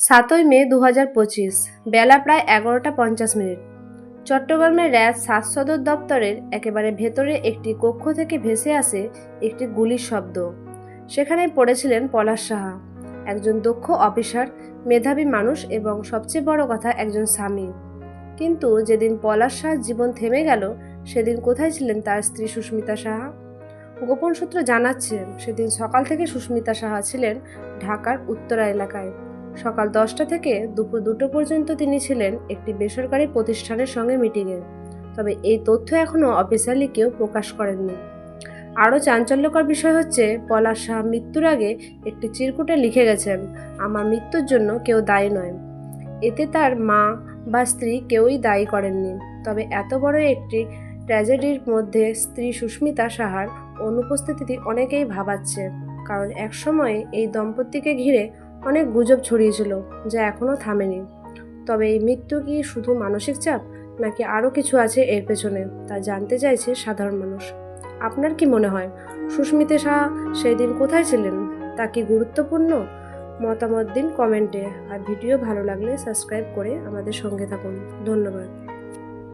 সাতই মে দু হাজার পঁচিশ, বেলা প্রায় এগারোটা পঞ্চাশ মিনিট। চট্টগ্রামের র্যাব সাত সদর দপ্তরের একেবারে ভেতরে একটি কক্ষ থেকে ভেসে আসে একটি গুলির শব্দ। সেখানে পড়েছিলেন পলাশ সাহা, একজন দক্ষ অফিসার, মেধাবী মানুষ এবং সবচেয়ে বড় কথা একজন স্বামী। কিন্তু যেদিন পলাশ সাহার জীবন থেমে গেল, সেদিন কোথায় ছিলেন তার স্ত্রী সুস্মিতা সাহা? গোপন সূত্র জানাচ্ছে, সেদিন সকাল থেকে সুস্মিতা সাহা ছিলেন ঢাকার উত্তরা এলাকায়। সকাল দশটা থেকে দুপুর দুটো পর্যন্ত তিনি ছিলেন একটি বেসরকারি প্রতিষ্ঠানের সঙ্গে মিটিংয়ে। তবে এই তথ্য এখনও অফিসিয়ালি কেউ প্রকাশ করেননি। আরও চাঞ্চল্যকর বিষয় হচ্ছে, পলাশ শাহ মৃত্যুর আগে একটি চিরকুটে লিখে গেছেন, আমার মৃত্যুর জন্য কেউ দায়ী নয়। এতে তার মা বা স্ত্রী কেউই দায়ী করেননি। তবে এত বড় একটি ট্র্যাজেডির মধ্যে স্ত্রী সুস্মিতা সাহার অনুপস্থিতি অনেকেই ভাবাচ্ছে, কারণ একসময়ে এই দম্পতিকে ঘিরে অনেক গুজব ছড়িয়েছিল যা এখনও থামেনি। তবে এই মৃত্যু কি শুধু মানসিক চাপ, নাকি আরও কিছু আছে এর পেছনে, তা জানতে চাইছে সাধারণ মানুষ। আপনার কি মনে হয়? সুস্মিতা শাহ সেই দিন কোথায় ছিলেন? তা কি গুরুত্বপূর্ণ? মতামত দিন কমেন্টে, আর ভিডিও ভালো লাগলে সাবস্ক্রাইব করে আমাদের সঙ্গে থাকুন। ধন্যবাদ।